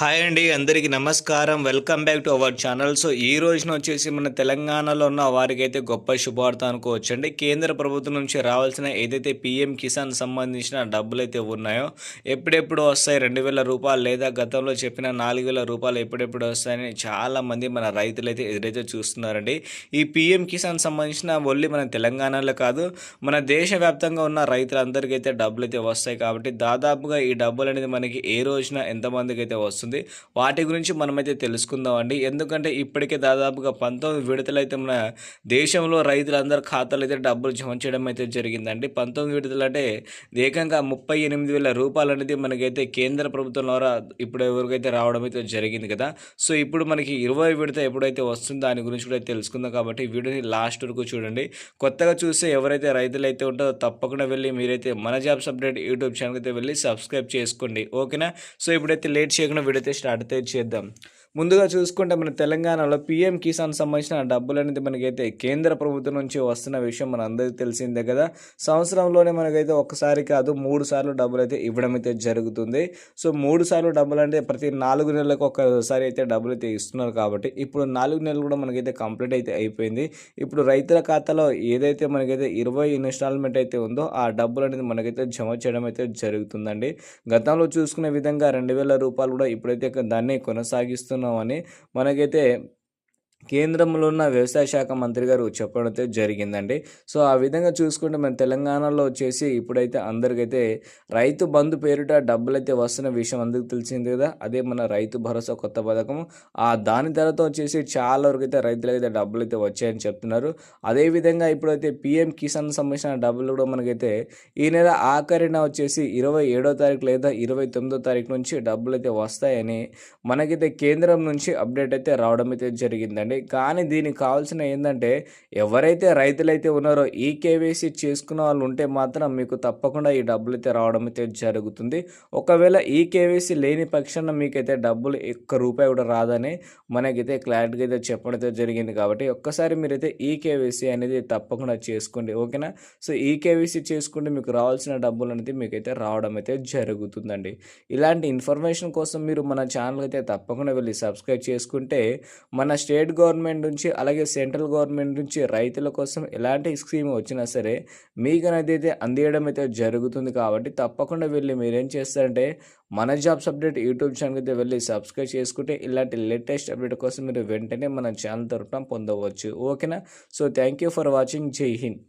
Hi అండి అందరికీ నమస్కారం. Welcome back to our channel. So ఈ రోజున వచ్చేసి మన తెలంగాణలో ఉన్న వారికైతే గొప్ప శుభార్త అనుకోవచ్చండి కేంద్ర ప్రభుత్వం నుంచి రావాల్సిన ఏదైతే పిఎం కిసాన్ సంబంధించిన డబ్బులు అయితే ఉన్నాయో ఎప్పుడెప్పుడు వస్తాయి? రెండు వేల రూపాయలు లేదా గతంలో చెప్పిన నాలుగు వేల రూపాయలు ఎప్పుడెప్పుడు వస్తాయని చాలామంది మన రైతులు అయితే ఎదురైతే చూస్తున్నారండి. ఈ పిఎం కిసాన్ సంబంధించిన ఒళ్ళి మన తెలంగాణలో కాదు మన దేశవ్యాప్తంగా ఉన్న రైతులందరికీ అయితే డబ్బులు అయితే వస్తాయి కాబట్టి దాదాపుగా ఈ డబ్బులు అనేది మనకి ఏ రోజున ఎంతమందికి అయితే వస్తుంది వాటి గురించి మనమైతే తెలుసుకుందామండి. ఎందుకంటే ఇప్పటికే దాదాపుగా పంతొమ్మిది విడతలైతే మన దేశంలో రైతులందరి ఖాతాలు అయితే డబ్బులు జమ చేయడం అయితే జరిగిందండి. పంతొమ్మిది విడతలు అంటే ఏకంగా ముప్పై ఎనిమిది వేల రూపాయలు అనేది మనకైతే కేంద్ర ప్రభుత్వం ద్వారా ఇప్పుడు ఎవరికైతే రావడం అయితే జరిగింది కదా. సో ఇప్పుడు మనకి ఇరవై విడత ఎప్పుడైతే వస్తుందో దాని గురించి కూడా తెలుసుకుందాం కాబట్టి వీడియోని లాస్ట్ వరకు చూడండి. కొత్తగా చూస్తే ఎవరైతే రైతులు అయితే ఉంటారో తప్పకుండా వెళ్ళి మీరైతే మన జాబ్స్ అప్డేట్ యూట్యూబ్ ఛానల్కి అయితే వెళ్ళి సబ్స్క్రైబ్ చేసుకోండి. ఓకేనా? సో ఇప్పుడైతే లేట్ చేయకుండా వీడియో అయితే స్టార్ట్ అయితే చేద్దాం. ముందుగా చూసుకుంటే మన తెలంగాణలో పీఎం కిసాన్ సంబంధించిన డబ్బులు అనేది మనకైతే కేంద్ర ప్రభుత్వం నుంచి వస్తున్న విషయం మన అందరికీ తెలిసిందే కదా. సంవత్సరంలోనే మనకైతే ఒకసారి కాదు మూడు సార్లు డబ్బులు అయితే ఇవ్వడం అయితే జరుగుతుంది. సో మూడు సార్లు డబ్బులు అంటే ప్రతి నాలుగు నెలలకు ఒకసారి అయితే డబ్బులు అయితే ఇస్తున్నారు కాబట్టి ఇప్పుడు నాలుగు నెలలు కూడా మనకైతే కంప్లీట్ అయితే అయిపోయింది. ఇప్పుడు రైతుల ఖాతాలో ఏదైతే మనకైతే ఇరవై ఇన్స్టాల్మెంట్ అయితే ఉందో ఆ డబ్బులు అనేది మనకైతే జమ చేయడం అయితే జరుగుతుందండి. గతంలో చూసుకునే విధంగా రెండు వేల రూపాయలు కూడా ఇప్పుడైతే దాన్ని కొనసాగిస్తున్నామని మనకైతే కేంద్రంలో ఉన్న వ్యవసాయ శాఖ మంత్రి గారు చెప్పడం అయితే జరిగిందండి. సో ఆ విధంగా చూసుకుంటే మన తెలంగాణలో వచ్చేసి ఇప్పుడైతే అందరికైతే రైతు బంధు పేరిట డబ్బులు అయితే వస్తున్న విషయం అందరికి తెలిసింది కదా. అదే మన రైతు భరోసా కొత్త పథకం. ఆ దాని తర్వాత వచ్చేసి చాలా వరకు అయితే రైతులకైతే డబ్బులు అయితే వచ్చాయని చెప్తున్నారు. అదేవిధంగా ఇప్పుడైతే పిఎం కిసాన్ సంబంధించిన డబ్బులు కూడా మనకైతే ఈ నెల ఆఖరిన వచ్చేసి ఇరవై ఏడో తారీఖు లేదా ఇరవై తొమ్మిదో తారీఖు నుంచి డబ్బులు అయితే వస్తాయని మనకైతే కేంద్రం నుంచి అప్డేట్ అయితే రావడం అయితే జరిగిందండి. కానీ దీనికి కావాల్సిన ఏంటంటే ఎవరైతే రైతులైతే ఉన్నారో ఈ కేవైసీ చేసుకున్న వాళ్ళు ఉంటే మాత్రం మీకు తప్పకుండా ఈ డబ్బులు అయితే రావడం అయితే జరుగుతుంది. ఒకవేళ ఈ కేవైసీ లేని పక్షాన మీకైతే డబ్బులు ఒక్క రూపాయి కూడా రాదని మనకైతే క్లారిటీగా అయితే చెప్పడం అయితే జరిగింది కాబట్టి ఒక్కసారి మీరైతే ఈ కేవైసీ అనేది తప్పకుండా చేసుకోండి. ఓకేనా? సో ఈ కేవైసీ చేసుకుంటే మీకు రావాల్సిన డబ్బులు అనేది మీకైతే రావడం అయితే జరుగుతుందండి. ఇలాంటి ఇన్ఫర్మేషన్ కోసం మీరు మన ఛానల్ అయితే తప్పకుండా వెళ్ళి సబ్స్క్రైబ్ చేసుకుంటే మన స్టేట్ గవర్నమెంట్ నుంచి అలాగే సెంట్రల్ గవర్నమెంట్ నుంచి రైతుల కోసం ఎలాంటి స్కీమ్ వచ్చినా సరే మీకు అనేది అయితే అందియడం అయితే జరుగుతుంది కాబట్టి తప్పకుండా వెళ్ళి మీరేం చేస్తారంటే మన జాబ్స్ అప్డేట్ యూట్యూబ్ ఛానల్కి అయితే వెళ్ళి సబ్స్క్రైబ్ చేసుకుంటే ఇలాంటి లేటెస్ట్ అప్డేట్ కోసం మీరు వెంటనే మన ఛానల్ తరఫున పొందవచ్చు. ఓకేనా? So thank you for watching Jai Hind.